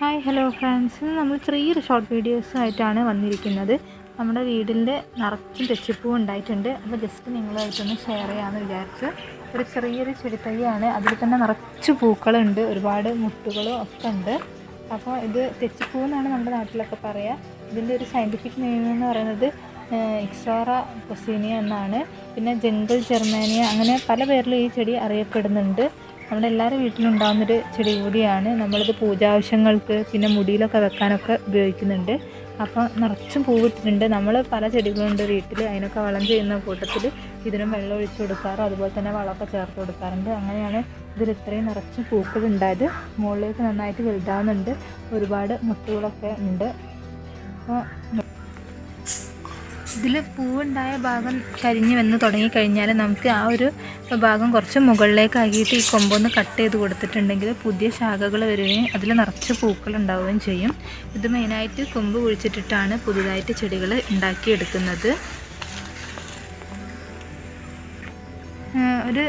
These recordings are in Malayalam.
ഹായ് ഹലോ ഫ്രണ്ട്സ് നമ്മൾ ചെറിയൊരു ഷോർട്ട് വീഡിയോസ് ആയിട്ടാണ് വന്നിരിക്കുന്നത്. നമ്മുടെ വീടിന്റെ നിറച്ചും തെച്ചിപ്പൂ ഉണ്ടായിട്ടുണ്ട്. അപ്പോൾ ജസ്റ്റ് നിങ്ങളായിട്ടൊന്ന് ഷെയർ ചെയ്യാമെന്ന് വിചാരിച്ചു ഒരു ചെറിയൊരു ചെടിത്തൈയാണ്. അതിൽ തന്നെ നിറച്ച് പൂക്കളുണ്ട്. ഒരുപാട് മുട്ടുകളും ഒക്കെ ഉണ്ട്. അപ്പോൾ ഇത് തെച്ചിപ്പൂ എന്നാണ് നമ്മുടെ നാട്ടിലൊക്കെ പറയുക ഇതിന്റെ ഒരു സയന്റിഫിക് നെയിം എന്ന് പറയുന്നത് ഇക്സോറ പൊസീനിയ എന്നാണ്. പിന്നെ ജംഗിൾ ജെർമാനിയ അങ്ങനെ പല പേരിലും ഈ ചെടി അറിയപ്പെടുന്നുണ്ട്. നമ്മുടെ എല്ലാവരുടെ വീട്ടിലുണ്ടാകുന്നൊരു ചെടി കൂടിയാണ്. നമ്മളിത് പൂജാവശ്യങ്ങൾക്ക് പിന്നെ മുടിയിലൊക്കെ വെക്കാനൊക്കെ ഉപയോഗിക്കുന്നുണ്ട്. അപ്പോൾ നിറച്ചും പൂവിട്ടിട്ടുണ്ട് നമ്മൾ പല ചെടികളുണ്ട് വീട്ടിൽ. അതിനൊക്കെ വളം ചെയ്യുന്ന കൂട്ടത്തിൽ ഇതിനും വെള്ളം ഒഴിച്ചു കൊടുക്കാറും. അതുപോലെ തന്നെ വളമൊക്കെ ചേർത്ത് കൊടുക്കാറുണ്ട്. അങ്ങനെയാണ് ഇതിൽ ഇത്രയും നിറച്ചും പൂക്കൾ ഉണ്ടായത്. മുകളിലേക്ക് നന്നായിട്ട് വലുതാവുന്നുണ്ട്. ഒരുപാട് മുട്ടുകളൊക്കെ ഉണ്ട്. അപ്പോൾ ഇതിൽ പൂവുണ്ടായ ഭാഗം കരിഞ്ഞു വന്ന് തുടങ്ങിക്കഴിഞ്ഞാൽ നമുക്ക് ആ ഒരു ഭാഗം കുറച്ച് മുകളിലേക്കാക്കിയിട്ട് ഈ കൊമ്പൊന്ന് കട്ട് ചെയ്ത് കൊടുത്തിട്ടുണ്ടെങ്കിൽ പുതിയ ശാഖകൾ വരികയും അതിൽ നിറച്ച് പൂക്കൾ ഉണ്ടാവുകയും ചെയ്യും. ഇത് മെയിനായിട്ട് കൊമ്പ് കുഴിച്ചിട്ടിട്ടാണ് പുതുതായിട്ട് ചെടികൾ ഉണ്ടാക്കിയെടുക്കുന്നത്. ഒരു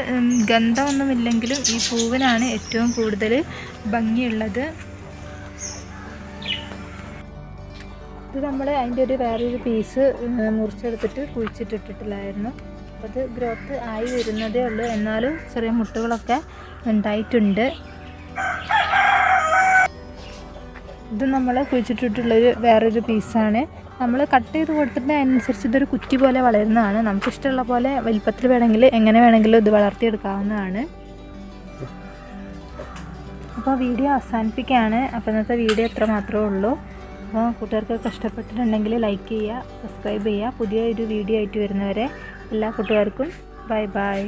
ഗന്ധമൊന്നുമില്ലെങ്കിലും ഈ പൂവിനാണ് ഏറ്റവും കൂടുതൽ ഭംഗിയുള്ളത്. ഇത് നമ്മൾ അതിന്റെ ഒരു വേറൊരു പീസ് മുറിച്ചെടുത്തിട്ട് കുഴിച്ചിട്ടിട്ടില്ലായിരുന്നു അപ്പോൾ അത് ഗ്രോത്ത് ആയി വരുന്നതേ ഉള്ളൂ. എന്നാലും ചെറിയ മുട്ടുകളൊക്കെ ഉണ്ടായിട്ടുണ്ട്. ഇത് നമ്മൾ കുഴിച്ചിട്ടിട്ടുള്ളൊരു വേറൊരു പീസാണ് നമ്മൾ കട്ട് ചെയ്ത് കൊടുത്തിട്ട് അതിനനുസരിച്ച് ഇതൊരു കുറ്റി പോലെ വളരുന്നതാണ്. നമുക്ക് ഇഷ്ടമുള്ള പോലെ വലിപ്പത്തിൽ വേണമെങ്കിൽ എങ്ങനെ വേണമെങ്കിലും ഇത് വളർത്തിയെടുക്കാവുന്നതാണ്. അപ്പോൾ വീഡിയോ അവസാനിപ്പിക്കുകയാണ്. അപ്പോൾ ഇന്നത്തെ വീഡിയോ എത്ര മാത്രമേ ഉള്ളൂ. അപ്പോൾ കൂട്ടുകാർക്ക് കഷ്ടപ്പെട്ടിട്ടുണ്ടെങ്കിൽ ലൈക്ക് ചെയ്യുക സബ്സ്ക്രൈബ് ചെയ്യുക. പുതിയ ഒരു വീഡിയോ ആയിട്ട് വരുന്നവരെ എല്ലാ കൂട്ടുകാർക്കും ബൈ ബൈ